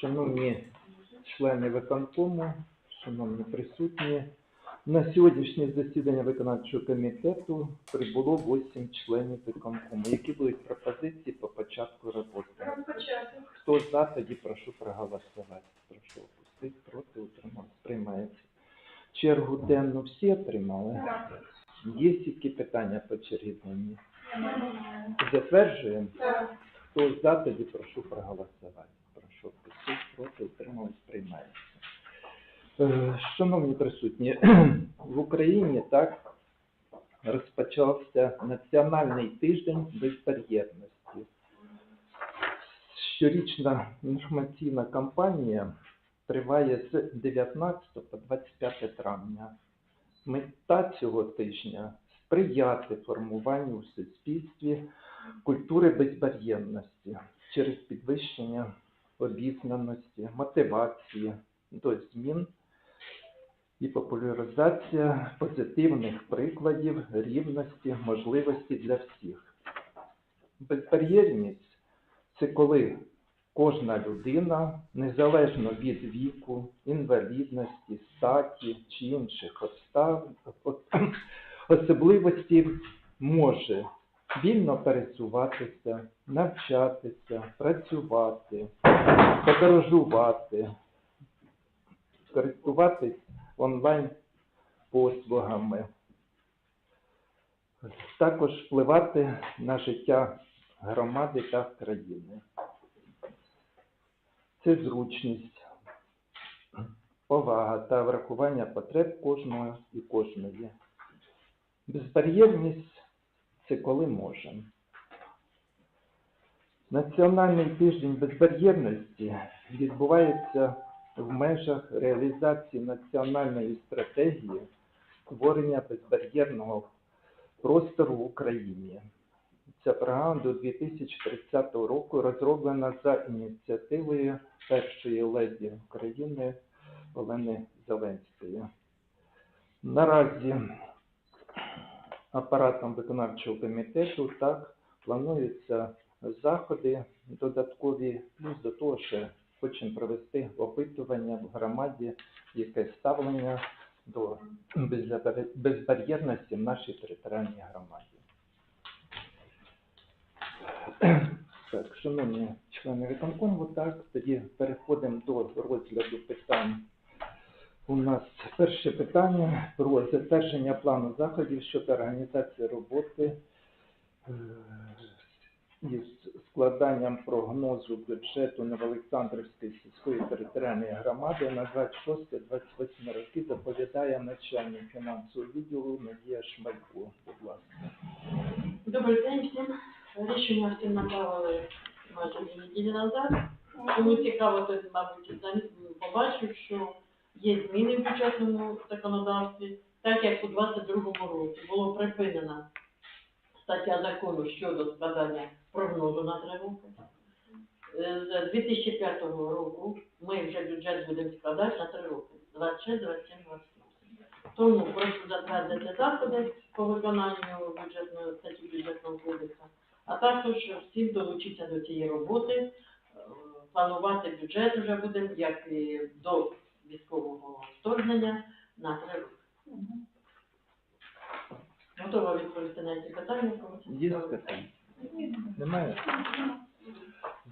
Шановні члени виконкому, шановні присутні, на сьогоднішнє засідання виконавчого комітету прибуло 8 членів виконкому. Які будуть пропозиції по початку роботи? Хто за, тоді прошу проголосувати. Прошу опустити, проти утриматися. Приймається. Чергу денну всі отримали? Є які питання по чергі. Затверджуємо? Хто за, тоді прошу проголосувати. Проти утримались, приймається. Е, Шановні присутні, в Україні так розпочався національний тиждень безбар'єрності. Щорічна інформаційна кампанія триває з 19 по 25 травня. Мета цього тижня сприяти формуванню в суспільстві культури безбар'єрності через підвищення обізнаності, мотивації до змін і популяризація позитивних прикладів рівності, можливості для всіх. Безбар'єрність це коли кожна людина, незалежно від віку, інвалідності, статі чи інших особливостей, може вільно пересуватися, навчатися, працювати, подорожувати, користуватись онлайн послугами, також впливати на життя громади та країни. Це зручність, повага та врахування потреб кожного і кожної. Безбар'єрність це коли можемо. Національний тиждень безбар'єрності відбувається в межах реалізації національної стратегії створення безбар'єрного простору в Україні. Ця програма до 2030 року розроблена за ініціативою першої леді України Олени Зеленської. Наразі апаратом виконавчого комітету так плануються заходи додаткові, плюс до того, що хочемо провести опитування в громаді, яке ставлення до безбар'єрності в нашій територіальній громаді. Так, шановні члени виконкому, так, тоді переходимо до розгляду питань. У нас перше питання про затвердження плану заходів щодо організації роботи е, із складанням прогнозу бюджету Новоолександрівської сільської територіальної громади на 26-28 роки доповідає начальник фінансового відділу Надія Шмалько. Будь ласка. Добрий день всім. Рішення всім направили майже неділі назад. Кому цікаво, той, мабуть, побачив, що є зміни в бюджетному законодавстві, так як у 22-му році було припинена стаття закону щодо складання прогнозу на три роки. Е, З 2005 року ми вже бюджет будемо складати на три роки. 26, 27, 28. Тому прошу затвердити заходи по виконанню бюджетної статті бюджетного кодексу, а також всім долучитися до цієї роботи, е, планувати бюджет вже будемо, як і до військового вторгнення на три роки. Готова відповісти на ці питання. кому це Є цікаво? питання? Немає?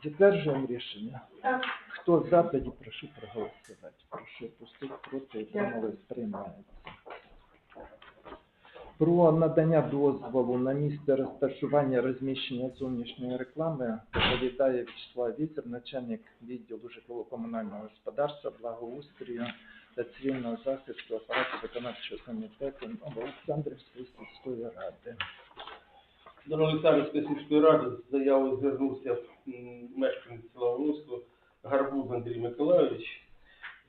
Затверджуємо рішення. Так. Хто за, тоді прошу проголосувати. Прошу пустити проти утримались, приймається. Про надання дозволу на місце розташування розміщення зовнішньої реклами доповідає Вячеслав Вітер, начальник відділу житлово-комунального господарства, благоустрою та цивільного захисту апарату виконавчого комітету Олександрівської сільської ради. До Олександрівської сільської ради з заявою звернувся мешканець села Волоського Гарбуз Андрій Миколайович.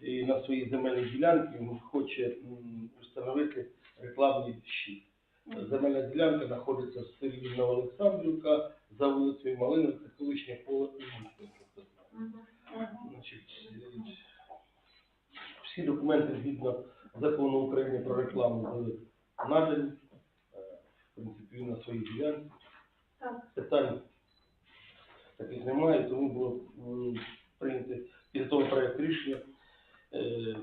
І на своїй земельній ділянці він хоче встановити рекламний щит. Земельна ділянка знаходиться в селі Новоолександрівка за вулицею Малиновка, колишнє поле Значить, всі документи згідно закону України про рекламу були надані. Е, В принципі, на своїй ділянці. Питань таких немає, тому було прийнято підготовлено рішення е,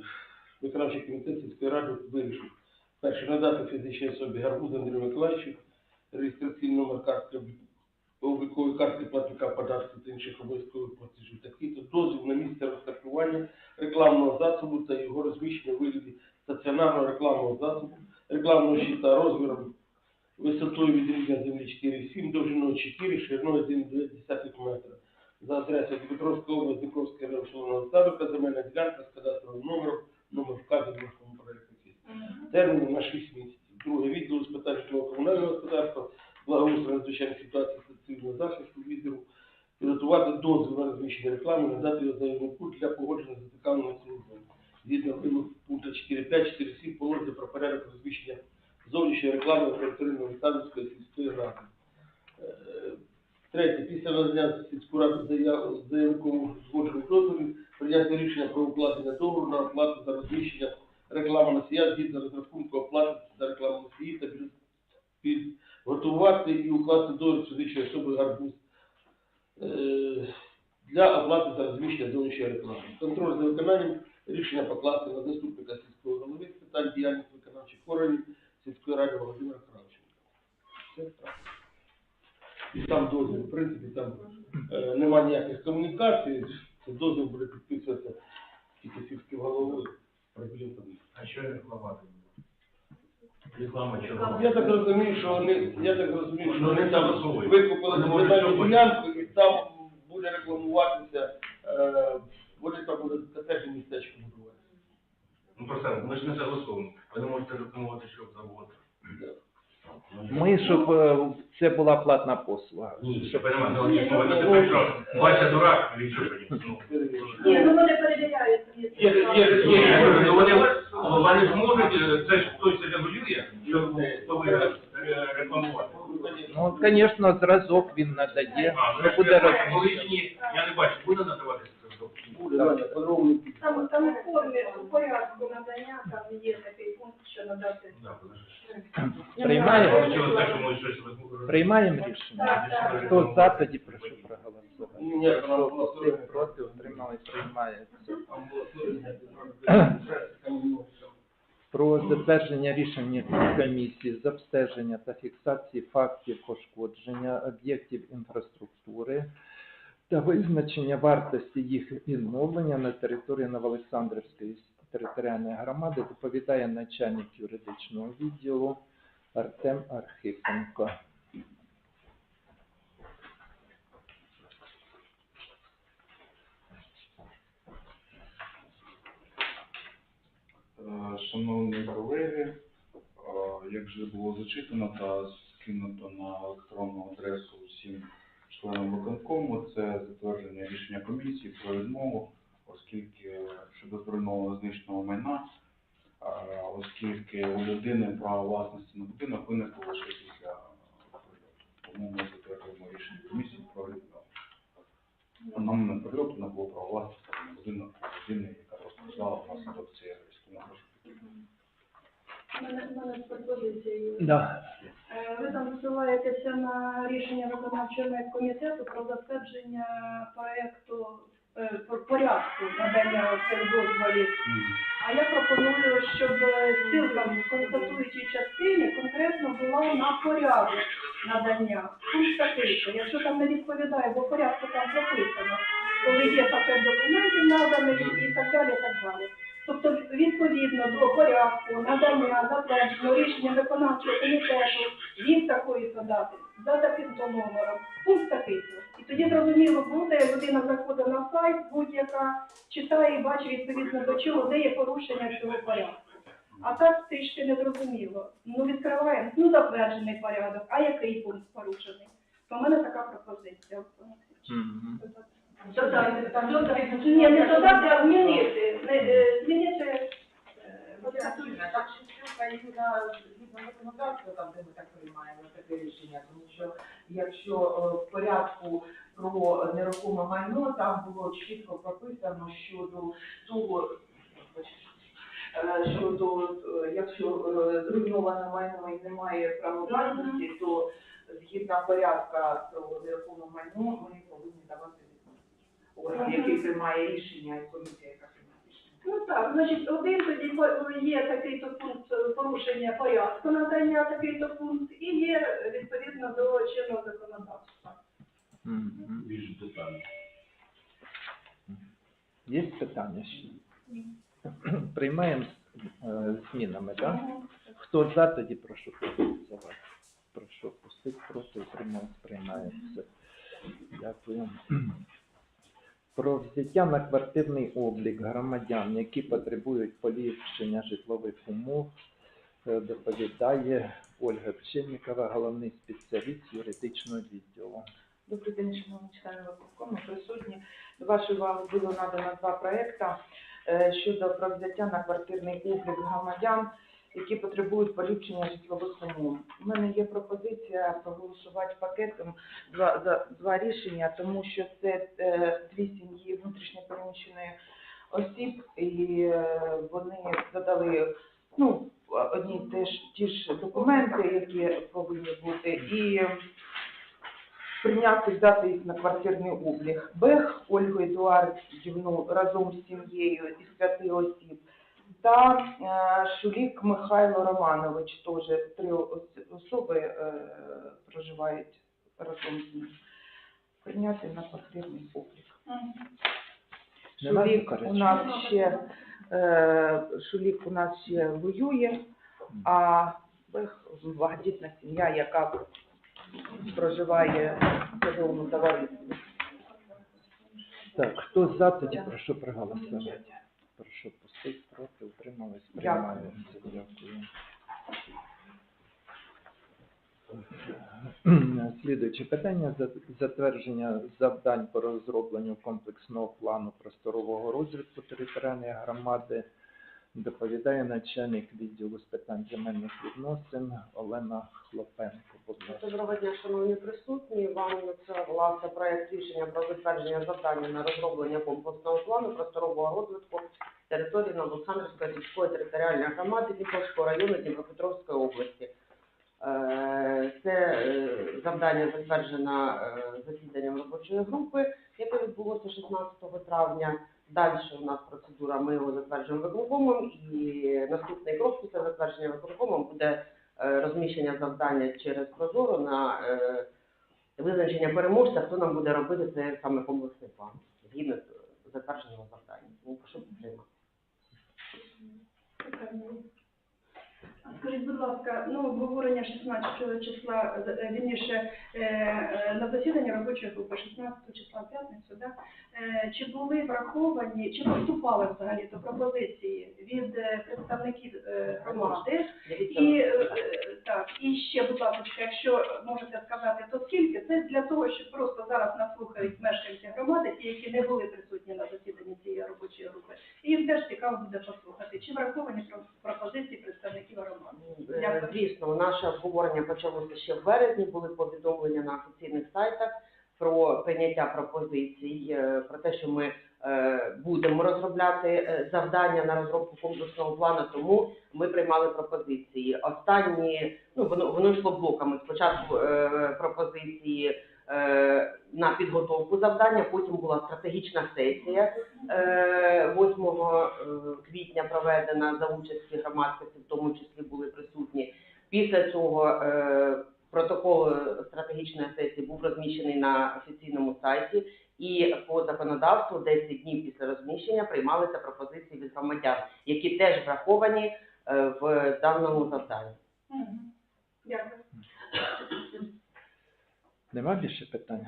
виконавчий комітет сільської ради вирішив. Перше, надати фізичній особі Гарбуз Андрію Миколаївичу реєстраційний номер картки облікової картки платника податків та інших обов'язкових платежів. Такий-то дозвіл на місце розташування рекламного засобу та його розміщення у вигляді стаціонарного рекламного засобу, рекламного щита розміром висотою від рівня землі 4,7, довжиною 4, шириною 1,2 метра. За адресою Дмитровська область, Дніпровська район Солоного Ставика, земельна ділянка з кадастровим номером, номер вказаний. Термін на 6 місяців. Друге відділ з питань житлово-комунального господарства, благоустрою надзвичайних ситуацій та цивільного захисту відділу, підготувати дозвіл на розміщення реклами, надати його заявнику для погодження з зацікавленими службами. Згідно вимог пункту 4.5, 4.7 положення про порядок розміщення зовнішньої реклами на території Новоставської сільської ради. Е, Третє. Після надання сільської ради заяв- заявнику згоджених дозволів прийняти рішення про укладення договору на оплату за розміщення реклами носія згідно розрахунку оплати за рекламу носії та під- підготувати і укласти договір з фізичною особою гарбуз е, для оплати за розміщення зовнішньої реклами. Контроль за виконанням рішення покласти на заступника сільського голови з питань діяльності виконавчих органів сільської ради Володимира Кравченка. Все так. І там дозвіл, в принципі, там е, нема ніяких комунікацій, це дозвіл буде підписуватися тільки сільським головою. А що рекламувати? Реклама чого? Я так розумію, що вони, я так розумію, що вони там викупили земельну ділянку і там буде рекламуватися, е, вони там буде котежне містечко будувати. Ну просто ми ж не согласовуємо. Ви не можете рекламувати, що завгодно. Ми, щоб е, це була платна послуга. Ні, що ну, ні, ну, ви не те, що Вася дурак, чи що ж? Ну, Ні, ну вони перевіряють. Є- є- є- є. ну, вони, вони ж можуть, це ж хтось регулює, що рекламувати. Ну, звісно, зразок він надає, А, ну, буде я я не бачу, буде надаватися здобув? Подробно. Там, там у формі, у порядку надання, там є такий пункт, що надати. Приймаємо, приймаємо рішення. Хто за, тоді прошу проголосувати. Ні, Хто проти, утримали, слово, там Про затвердження рішення комісії з обстеження та фіксації фактів пошкодження об'єктів інфраструктури та визначення вартості їх відновлення на території Новоолександрівської територіальної громади доповідає начальник юридичного відділу Артем Архипенко. Е, Шановні колеги, е, як вже було зачитано та скинуто на електронну адресу всім членам виконкому, це затвердження рішення комісії про відмову, оскільки щодо зруйнованого знищеного майна, оскільки у людини право власності на будинок виникло лише після. Тому ми затверджуємо рішення комісії про відмову. Нам не прильоту не було право власності на будинок людини, яка постраждала внаслідок цієї агресії. Тому У мене, у мене Е, Ви там посилаєтеся на рішення виконавчого комітету про затвердження проекту е, порядку надання цих дозволів. А я пропоную, щоб ссылка в констатуючій частині конкретно була на порядок надання. Пункт якщо там не відповідає, бо порядку там прописано, коли є пакет документів наданий і так далі, і так далі. Тобто, відповідно до порядку надання затвердженого рішення виконавчого комітету від такої подати за таким-то номером, пункт такий. І тоді зрозуміло буде, людина заходить на сайт, будь-яка читає і бачить відповідно до чого, де є порушення цього порядку. А так трішки не зрозуміло. Ну відкриваємо, ну затверджений порядок, а який пункт порушений? То в мене така пропозиція. Мгм. Додати, там додати. Ні, не додати, а змінити. Не, е, Змінити. е, Так що ссылка і на згідно законодавства, там, де ми так приймаємо таке рішення, тому що якщо е, в порядку про нерухоме майно, там було чітко прописано щодо того, е, щодо, е, якщо е, зруйноване майно і немає права власності, то згідно порядка про нерухоме майно ми повинні давати. Орган, який приймає рішення, і комісія, яка приймає. Так, значить, один тоді є такий-то пункт е, порушення порядку надання такий-то пункт і є е, відповідно до чинного законодавства. Більш детально. Є питання ще? Приймаємо з е, змінами, так? Хто за, тоді прошу проголосувати. Прошу пустити проти, утрималось, приймається. Дякую. Про взяття на квартирний облік громадян, які потребують поліпшення житлових умов, е, доповідає Ольга Пчельникова, головний спеціаліст юридичного відділу. Добрий день, шановні члени виконкому, присутні. До вашої уваги було надано два проекти е, щодо про взяття на квартирний облік громадян, які потребують поліпшення житлових умов. У мене є пропозиція проголосувати пакетом два, за, два рішення, тому що це е, дві сім'ї внутрішньо переміщеної осіб, і е, вони додали ну, одні й те ж ті ж документи, які повинні бути, і прийняти взяти їх на квартирний облік. Бех Ольгу Едуардівну разом з сім'єю із п'яти осіб та е, Шулік Михайло Романович, теж три особи е, проживають разом з ним. Прийняти на квартирний облік. Шулік у нас ще е, Шулік у нас ще воює, а багатітна сім'я, яка проживає в садовому товаристві. Так, хто за, тоді прошу проголосувати. Прошу пустити проти, утрималось, Дякую. приймається. Дякую. Слідуюче питання затвердження завдань по розробленню комплексного плану просторового розвитку територіальної громади доповідає начальник відділу з питань земельних відносин Олена Хлопенко. Доброго дня, шановні присутні. Вам надсилався проект рішення про затвердження завдання на розроблення комплексного плану просторового розвитку території Новоолександрівської сільської територіальної громади Дніпровського району Дніпропетровської області. Е, Це е, завдання затверджено е, засіданням робочої групи, яке відбулося 16 травня. Далі у нас процедура, ми його затверджуємо виконкомом, і наступний крок після затвердження виконкомом буде е, розміщення завдання через Прозоро на е, визначення переможця, хто нам буде робити це саме комплексний план, згідно затвердженого завдання. Тому прошу підтримати. Скажіть, будь ласка, ну обговорення 16 числа, е, вірніше, е, е, на засіданні робочої групи 16 числа в п'ятницю, да? Чи були враховані, чи поступали взагалі до пропозиції від представників громади? І так, і ще, будь ласка, якщо можете сказати, то скільки? Це для того, щоб просто зараз нас слухають мешканці громади, ті, які не були присутні на засіданні цієї робочої групи. І їм теж цікаво буде послухати, чи враховані про- пропозиції представників громади. Звісно, наше обговорення почалося ще в березні, були повідомлення на офіційних сайтах про прийняття пропозицій, е, про те, що ми е, будемо розробляти е, завдання на розробку комплексного плану, тому ми приймали пропозиції. Останні, ну воно воно йшло блоками. Спочатку пропозиції на підготовку завдання, потім була стратегічна сесія е, 8 е, квітня проведена за участі громадськості, в тому числі були присутні. Після цього е, протокол стратегічної сесії був розміщений на офіційному сайті, і по законодавству 10 днів після розміщення приймалися пропозиції від громадян, які теж враховані е, в даному завданні. Дякую. Нема більше питань?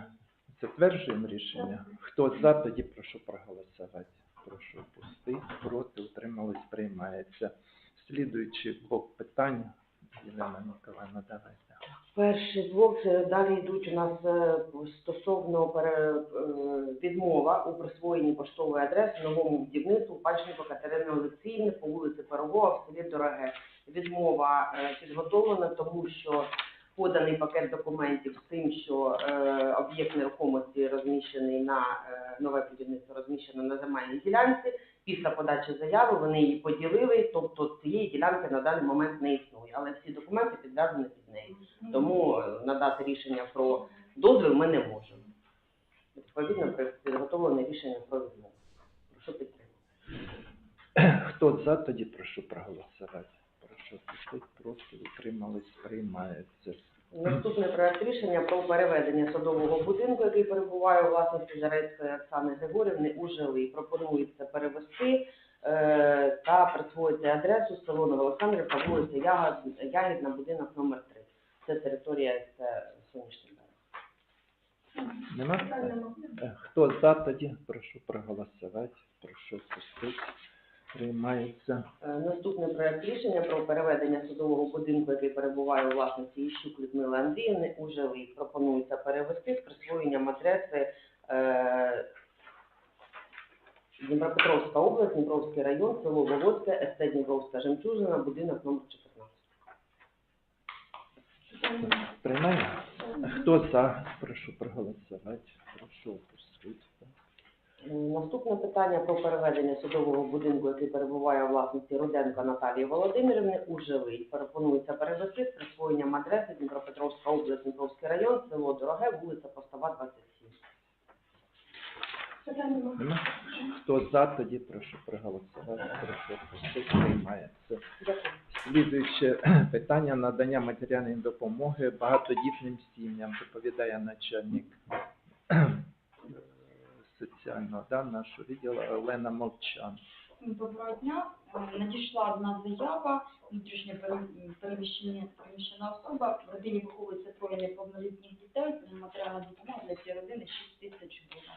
Затверджуємо рішення. Хто за, тоді прошу проголосувати. Прошу пустити, проти, утримались, приймається. Слідуючий блок питань. Єлена Миколаївна, давайте. Перший блок далі йдуть у нас е, стосовно пере, е, відмова у присвоєнні поштової адреси новому будівництву Пальченко Катерини Олексіївни по вулиці Пирогова в селі Дороге. Відмова е, підготовлена, тому що поданий пакет документів з тим, що е, об'єкт нерухомості розміщений на е, нове будівництво розміщено на земельній ділянці. Після подачі заяви вони її поділили, тобто цієї ділянки на даний момент не існує, але всі документи підв'язані під неї. Тому е, надати рішення про дозвіл ми не можемо. Відповідно, підготовлене рішення про відмову. Прошу підтримати. Хто за, тоді прошу проголосувати. Прошу пустити, проти, утримались, приймається. Наступний проект рішення про переведення садового будинку, який перебуває у власності Зарецької Оксани Григорівни у жилий. Пропонується перевести е, та присвоїти адресу село Новоолександрівка, вулиця Ягідна, будинок номер 3. Це територія це сонячний. Нема. Е, Хто за, тоді прошу проголосувати. Прошу пустити. Приймається. Е, Наступний проект рішення про переведення судового будинку, який перебуває у власності Іщук Людмили Андріївни у жилий. Пропонується перевести з присвоєнням адреси е, Дніпропетровська область, Дніпровський район, село Володське, СТ Дніпровська Жемчужина, будинок номер 14. Приймаємо. Хто за, прошу проголосувати. Прошу опустити. Наступне питання про переведення судового будинку, який перебуває у власності Руденка Наталії Володимирівни у жилий. Пропонується перевести з присвоєнням адреси Дніпропетровська область, Дніпровський район, село Дороге, вулиця Постава, 27. Питань нема. Нема? Хто за, тоді прошу проголосувати. Прошу. Приймається. Слідуюче питання надання матеріальної допомоги багатодітним сім'ям, доповідає начальник соціального да, нашого відділу Олена Мовчан. Доброго дня. Е, Надійшла одна заява, внутрішньо пере- переміщена особа. В родині виховується троє неповнолітніх дітей, тому матеріальна допомога для цієї родини 6 тисяч гривень.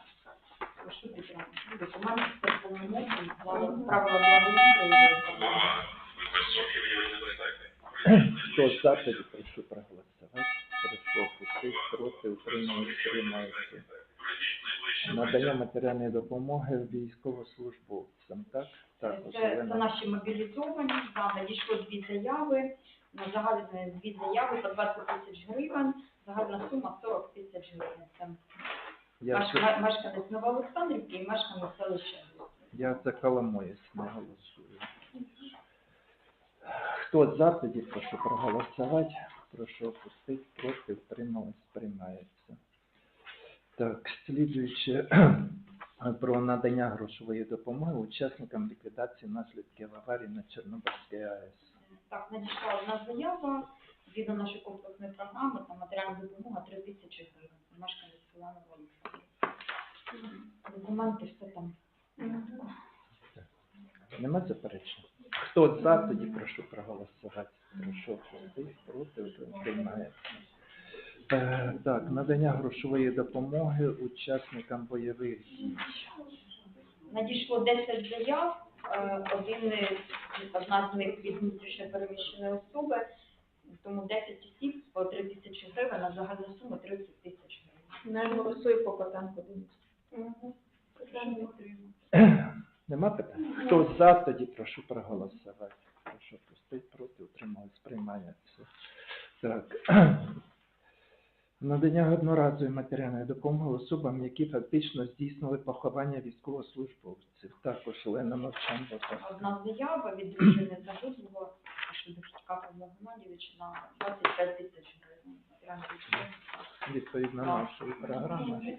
Прошу підтримати. Документи з повномочним, правила благоустрою. Хто за, тоді прошу проголосувати. Прошу опустити, проти, утримались, приймається. Надання матеріальної допомоги військовослужбовцям, так? Також Це, це Олена. наші мобілізовані. Да, надійшло дві заяви. На загальні дві заяви по 20 тисяч гривень. Загальна сума 40 тисяч гривень. Це Я, Меш- це- ме- мешканець Новоолександрівки і мешканець селища. я за Коломоєць не голосую. Хто за, тоді прошу проголосувати. Прошу опустити, проти, утримались, приймається. Так, слідуючи про надання грошової допомоги учасникам ліквідації наслідків аварії на Чорнобильській АЕС. Так, надійшла одна заява згідно нашої комплексної програми, там матеріальна допомога 3 тисячі гривень. Мешканець села Новоолександрівка. Документи, все там. Нема заперечень? Хто за, тоді прошу проголосувати. Прошу проти, приймається. Е, Так, надання грошової допомоги учасникам бойових дій. Надійшло 10 заяв, е, один, одна з них від внутрішньо переміщеної особи, тому 10 осіб по 3 тисячі гривень, на загальну суму 30 тисяч гривень. Не голосую по. Мгм. Нема. Нема питань? Хто за, тоді прошу проголосувати. Прошу пустити, проти, утримались, приймається. Так. Надання одноразової матеріальної допомоги особам, які фактично здійснили поховання військовослужбовців. Також Олена Мовчан. будь ласка. Одна заява від дружини загиблого Шедовська Павла Геннадійовича на 25 тисяч гривень. Відповідно нашої програми.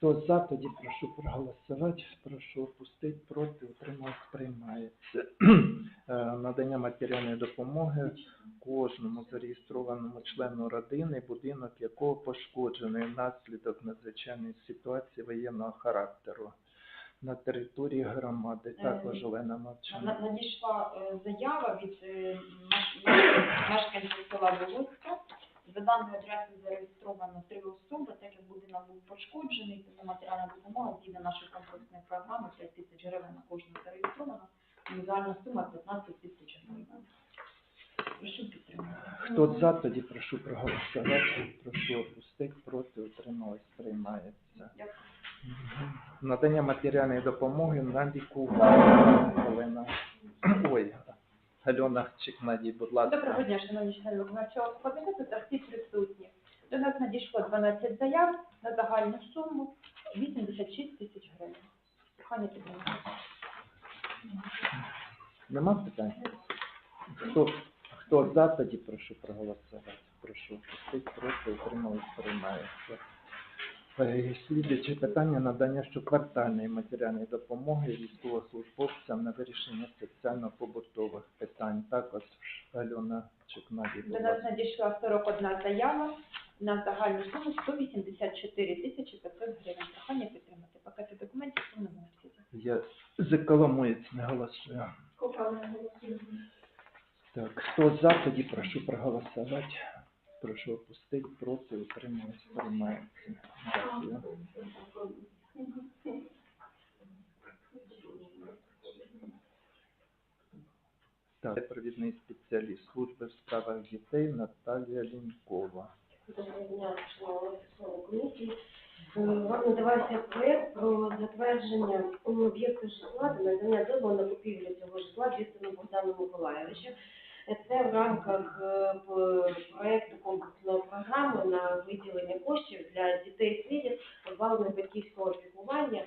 Хто за, тоді прошу проголосувати. Прошу опустити, проти, утрималось, приймається. Е, Надання матеріальної допомоги кожному зареєстрованому члену родини, будинок якого пошкоджений внаслідок надзвичайної ситуації воєнного характеру на території громади. Також Олена Мовчан. Надійшла е, заява від е, меш- меш- мешканців села Волоська. За даною адресою зареєстровано три особи, так як будинок був пошкоджений, тому матеріальна допомога згідно нашої комплексної програми 5 тисяч гривень на кожного зареєстровано. І загальна сума 15 тисяч гривень. Прошу підтримати. Хто за, тоді прошу проголосувати. Прошу опустити, проти, утрималось, приймається. Дякую. Надання матеріальної допомоги на лікування. Олена. Ой, Альона Чекнадій, будь ласка. Доброго дня, шановні члени виконавчого комітету та всі присутні. До нас надійшло 12 заяв на загальну суму 86 тисяч гривень. Прохання підтримати. Нема питань? Хто, хто за, тоді прошу проголосувати. Прошу опустити, проти, утримались, приймається. Слідуюче питання надання щоквартальної матеріальної допомоги військовослужбовцям на вирішення соціально-побутових питань. Також Альона Чекнаві. До нас надійшла 41 заява на загальну суму 184 тисячі 500 гривень. Прохання підтримати пакети документів повному обсязі. Я за Коломоєць не голосую. Копа не голосує. Так, хто за, тоді прошу проголосувати. Прошу опустити, проти, утримуюсь, приймається. Дякую. Так, провідний спеціаліст служби в справах дітей Наталія Лінькова. Доброго дня, шановні комісії. Вам надавався проєкт про затвердження об'єкту житла та надання дозволу на купівлю цього житла Вістину Богдану Миколаєвичу. Це в рамках е, проєкту комплексної програми на виділення коштів для дітей сиріт позбавлених батьківського опікування.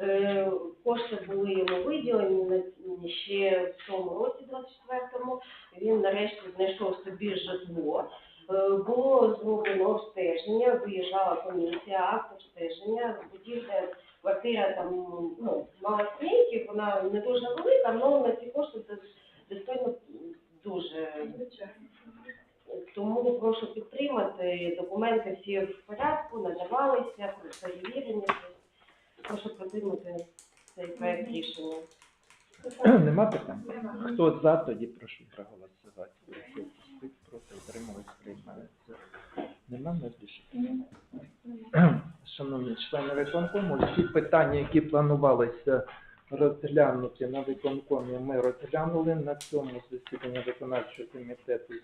Е, Кошти були йому виділені ще в цьому році, 24-му. Він нарешті знайшов собі житло. Е, було зроблено обстеження, виїжджала комісія, акт обстеження, будівля, квартира там ну, мала вона не дуже велика, але на ці кошти це достойно дуже. Тому прошу підтримати, документи всі в порядку, надавалися, перевірені. Прошу підтримати цей проект рішення. Нема питань? Хто за, тоді прошу проголосувати. Проти, утримуюсь, приймається. Нема не більше? Шановні члени виконкому, всі питання, які планувалися розглянути на виконкомі, ми розглянули на цьому засіданні виконавчого комітету.